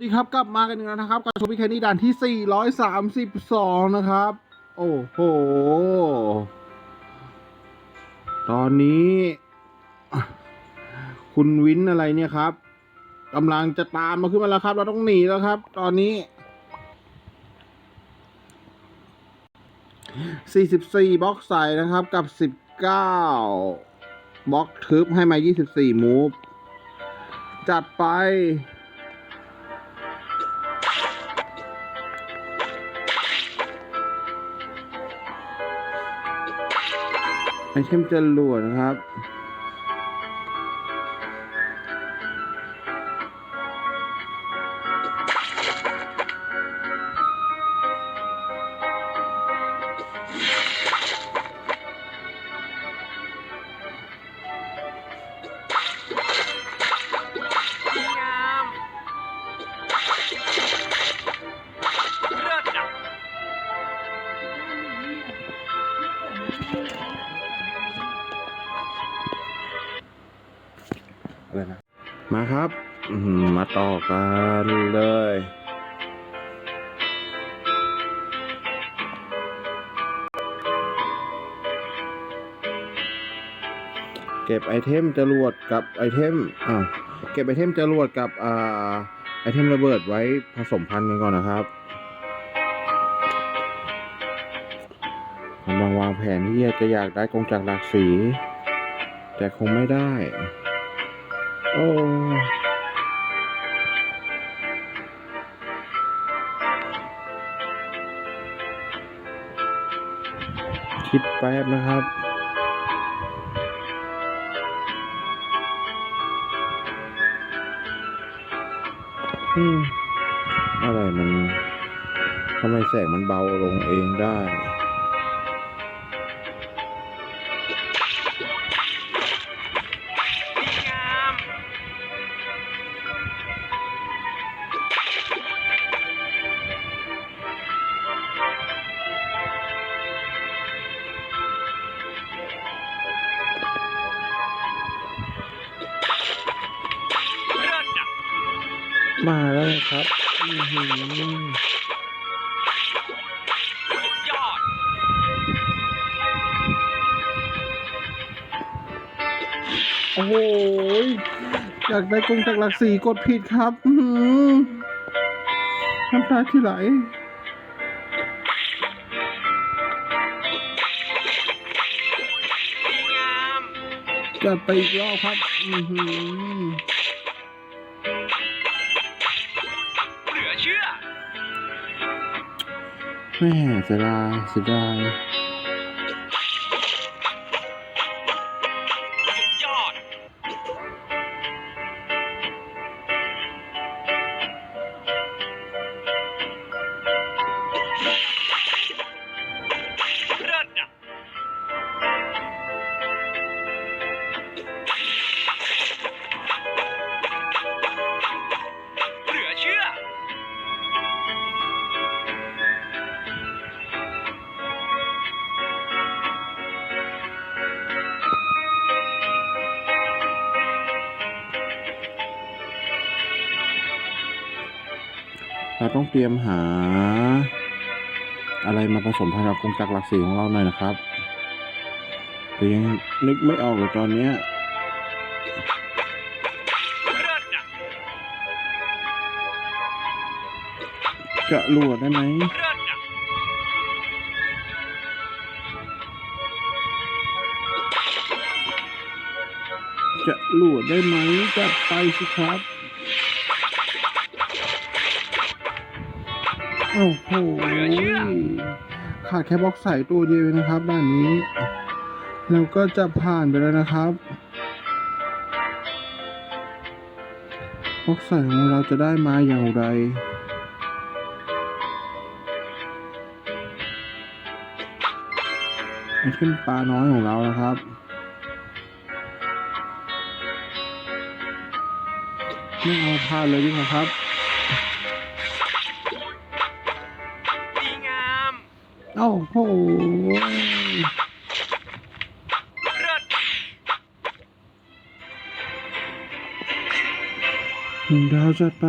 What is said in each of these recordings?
สวัสดีครับกลับมากันอีกแล้วนะครับกับโชว์พิแคนี่ด่านที่ 432 นะครับ โอ้โห ตอนนี้ คุณวินอะไรเนี่ยครับกำลังจะตามมาขึ้นมาแล้วครับ เราต้องหนีแล้วครับ ตอนนี้ 44 บล็อกใส่นะครับกับ 19 บล็อกทึบให้มา 24 มูฟจัดไป ไอเทมจรวดนะครับงา อะไรนะ มาครับ มาต่อกันเลย เก็บไอเทมจรวดกับไอเทม อ่า เก็บไอเทมจรวดกับ อ่า ไอเทมระเบิดไว้ผสมพันธุ์กันก่อนนะครับกำลังวางแผนที่จะอยากได้กงจากหลากสี แต่คงไม่ได้ โอ้คิดแป๊บนะครับอืมอะไรมันทำไมแสงมันเบาลงเองได้ มาแล้วนะครับอือหือยอดโอ้โหอยากได้กงจากหลักสี่กดผิดครับ อือหือน้ำตาที่ไหลจัดไปอีกรอบครับ อือหือ แม่เสียดายเสียดาย เราต้องเตรียมหา อะไรมาผสมพันธุ์กับกงจักรหลักสีของเราหน่อยนะครับแต่ยังนึกไม่ออกเลยตอนเนี้ยเลิศอะจะรวดได้ไหมเลิศอะจะรวดได้ไหมจัดไปสิครับ โอ้โหขาดแค่บล็อกใส่ตัวเดียวเองนะครับด้านนี้แล้วก็จะผ่านไปแล้วนะครับบล็อกใส่ของเราจะได้มาอย่างไรไอเทมปลาน้อยของเรานะครับไม่เอาพลาดเลยดีกว่าครับ โอ้โหหนึ่งดาวจัดไป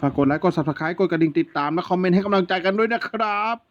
ฝากกดไลค์ กด subscribe กดกระดิ่งติดตาม และคอมเมนต์ให้กำลังใจกันด้วยนะครับ